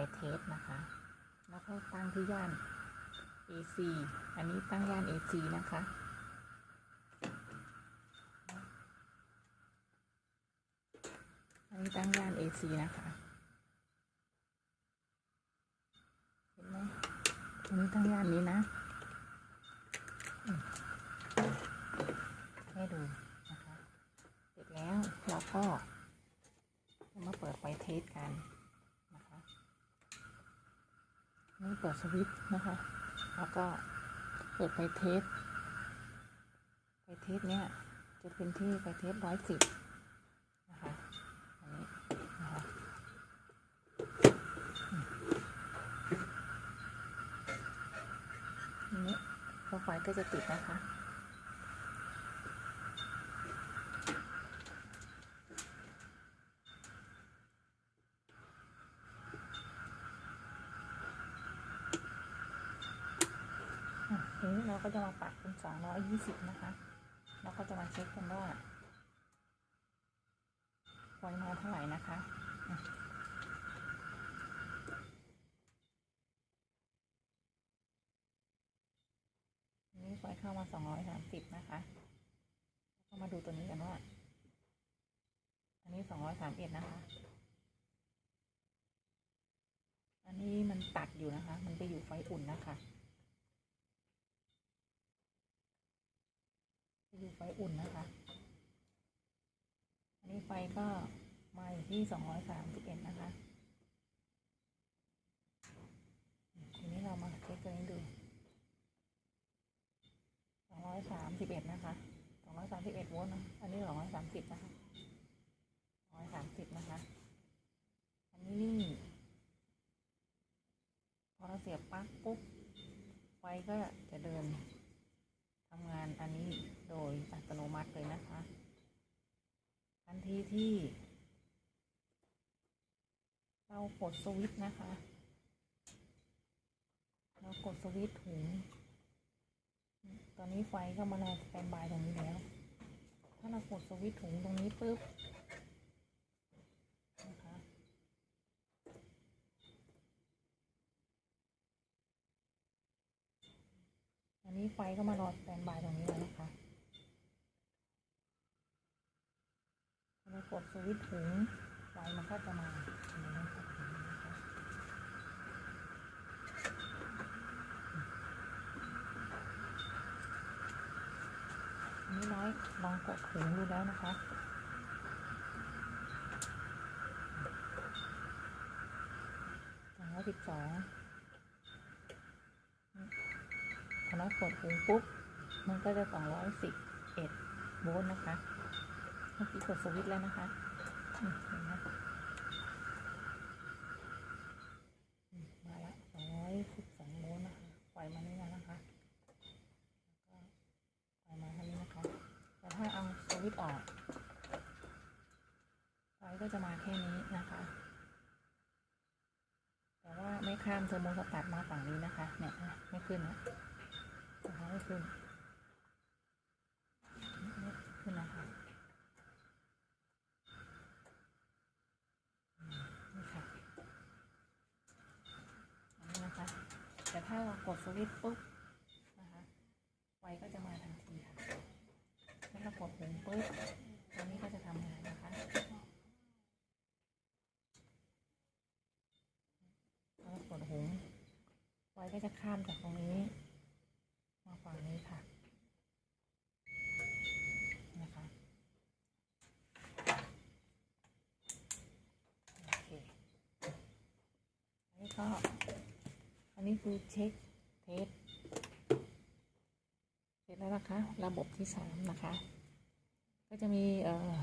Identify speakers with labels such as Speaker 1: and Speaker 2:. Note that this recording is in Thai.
Speaker 1: ไปเทสนะคะ แล้วก็ตั้งที่ย่าน AC อันนี้ตั้งย่าน AC นะคะ อันนี้ตั้งย่าน AC นะคะ เห็นไหมอันนี้ตั้งย่านนี้นะให้ดูนะคะ เสร็จแล้วเราก็มาเปิดไฟเทสกันนะคะ นี่เปิดสวิตช์นะคะ แล้วก็เปิดไปเทสไปเทสเนี่ยจะเป็นที่ไปเทสร้อยสิบนะคะอันนี้นะคะนี้ก็ไฟก็จะติดนะคะ นี้เราก็จะมาปัดเป็นสองร้อยยี่สิบนะคะ แล้วก็จะมาเช็คกันว่าไฟมาเท่าไหร่นะคะอะอันนี้ไฟเข้ามาสองร้อยสามสิบนะคะแล้วก็มาดูตัวนี้กันว่า อันนี้สองร้อยสามเอ็ดนะคะ อันนี้มันตัดอยู่นะคะ มันไปอยู่ไฟอุ่นนะคะ จะอยู่ไฟอุ่นนะคะ อันนี้ไฟก็มาอยู่ที่สองร้อยสามสิบเอ็ดนะคะ ทีนี้เรามาเช็คตัวนี้ดูสองร้อยสามสิบเอ็ดนะคะสองร้อยสามสิบเอ็ดโวลต์นะ อันนี้สองร้อยสามสิบนะคะสองร้อยสามสิบนะคะ อันนี้นี่พอเราเสียบปลั๊กปุ๊บ ไฟก็จะเดินทำงานอันนี้ โดยอัตโนมัติเลยนะคะทันทีที่ เรากดสวิตช์นะคะ เรากดสวิตช์ถุง ตอนนี้ไฟก็มารอสแตนบายตรงนี้แล้ว ถ้าเรากดสวิตช์ถุงตรงนี้ปุ๊บนะคะอันนี้ไฟก็มารอสแตนบายตรงนี้แล้วนะคะพอเรา กดสวิตช์ถุงไฟมันก็จะมานนี้นะคะนะคะอันนี้น้อยลองกดถุงดูแล้วนะคะสองร้อยสิบสองพอน้อยกดปุ่มปุ๊บ มันก็จะ211โวลต์นะคะ มื่อกี้กดสวิตช์แล้วนะคะอืมเห็นไหมอืมมาละ212โวลต์นะคะปล่อยมานี่แล้วนะคะแล้วก็ปล่อยมาทางนี้นะคะแต่ถ้าเอาสวิตช์ออกไฟก็จะมาแค่นี้นะคะ แต่ว่าไม่ข้ามเทอร์โมสตัตมาฝั่งนี้นะคะ เนี่ยไม่ขึ้นนะนะคะไม่ขึ้นไม่ขึ้นนะคะอืมนี่ค่ะอันนี้นะคะ แต่ ถ้าเรากดสวิตช์ปุ๊บนะคะไฟก็จะมาทันทีค่ะถ้าเรากดปุ่มปุ๊บตัวนี้ก็จะทำงานนะคะถ้าเรากดหุงไฟก็จะข้ามจากตรงนี้ มาฝั่งนี้ค่ะนะคะโอเคอันนี้ก็ อันนี้คือเช็คเทสเสร็จแล้วนะคะ ระบบที่สามนะคะ ก็จะมีเอ่อ